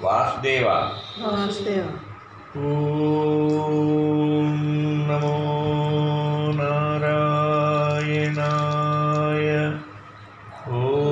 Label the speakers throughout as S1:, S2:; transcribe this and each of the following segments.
S1: वासुदेव।
S2: वासुदेव।
S1: ॐ नमो नारायणाय। ॐ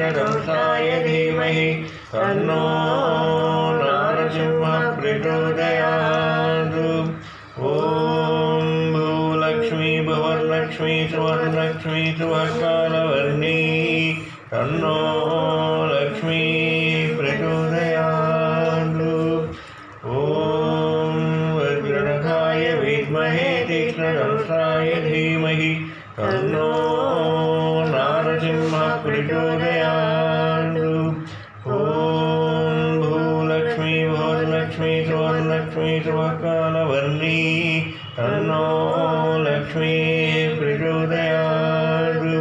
S1: तीक्ष्णदंशाय धीमहि। तन्नो नारसिंहः प्रचोदयात् ॐ भूलक्ष्मी, भुवनलक्ष्मी, सुवर्णलक्ष्मी सुवकालवर्णी तन्नो लक्ष्मी प्रचोदयात् ॐ वज्रणकाय विद्महे तीक्ष्णदंशाय धीमहि। तन्नो ಪ್ರಚೋದಯಾತು ಓಂ ಭೂಲಕ್ಷ್ಮೀ ಭೋಜಲಕ್ಷ್ಮೀ ಸೋಮಲಕ್ಷ್ಮೀ ಸುಮಕಾಲವರ್ಣಿ ತನ್ನೋ ಲಕ್ಷ್ಮೀ ಪ್ರಚೋದಯಾತು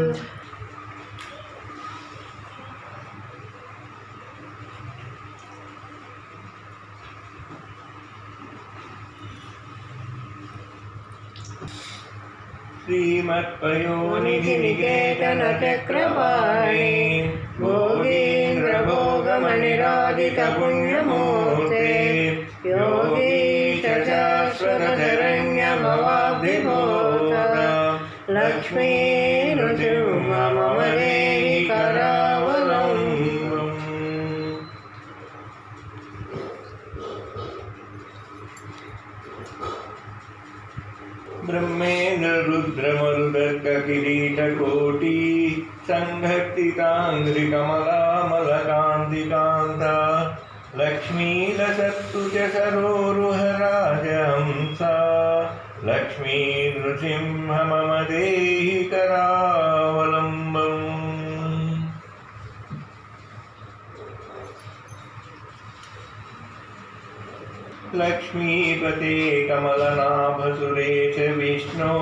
S1: Thank you. श्रीमत्पयोनिधिनिकेतनचक्रपाणि भोगीन्द्रभोगमणिरादितपुण्यमूर्ते योगीश शाश्वतशरण्यभवाब्धिभूत लक्ष्मी नृसिंह रुद्रमरुदर्ककिरीटकोटि सङ्घटिताङ्घ्रिकमलामलकान्तिकान्ता लक्ष्मीलसत्तु च सरोरुहराजहंसा लक्ष्मी नृसिंह मम देहि करावलम्बम् लक्ष्मीपते कमलनाभसुरे च विष्णो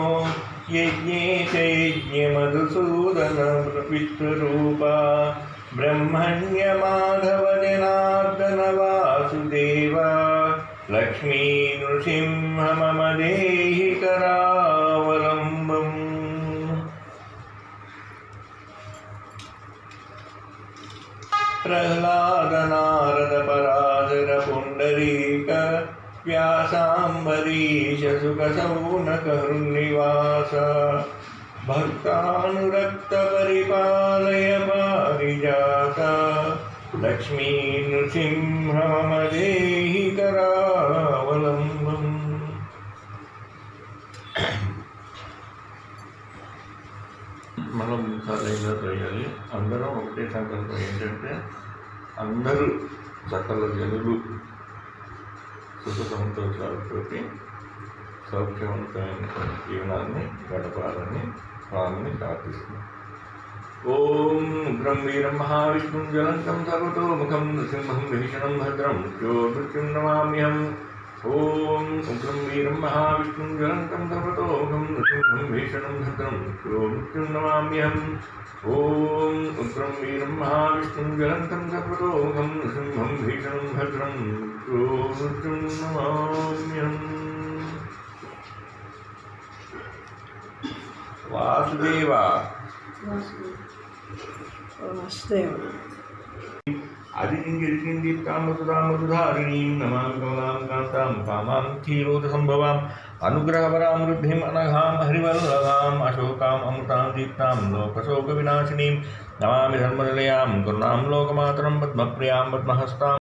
S1: यज्ञे च यज्ञमधुसूदनं ब्रह्मण्यमाधवजनार्दनवासुदेवा लक्ष्मी नृसिंह मम देहि करा प्रह्लादनारद पराशरपुण्डरीकव्यासाम्बरीशसुखसौनकरुन्निवास भक्तानुरक्तपरिपालय पारिजात लक्ष्मी మనం చేయాలి అందరం ఒకటే సంకల్పం ఏంటంటే అందరూ సకల జనులు సుఖ సంతోషాలతోటి సౌఖ్యవంతమైన జీవనాన్ని గడపాలని స్వామిని ప్రార్థిస్తున్నాం. ఓం ఉగ్రం వీరం మహావిష్ణుం జ్వలంతం సర్వతో ముఖం నృసింహం భీషణం భద్రం మృత్యో నమామ్యం ॐ शङ्करं वीरं महाविष्णुं जलङ्कं समतोकं नृसिंहं भीषणं भद्रं गुरुमुख्यं नमाम्यहम् ॐ उग्रं वीरं महाविष्णुं जलङ्कं समतोकं नृसिंहं भीषणं भद्रं गुरुमुख्यं नमाम्यहम् वासुदेव वासुदेव మృత్యో మృత్యుం నమామ్యహం వాసుదేవ
S2: వాసుదేవ
S1: అదింగిరికింది నమామి కమలాం కాంతాం కామాం క్షీరోదసంభవాం అనుగ్రహపరాం వృద్ధిం అనఘాం హరివల్లభాం అశోకాం అమృతాం దీప్తాం లోకశోక వినాశినీం నమామి ధర్మనిలయాం కరుణాం లోకమాతరం పద్మప్రియాం పద్మహస్తాం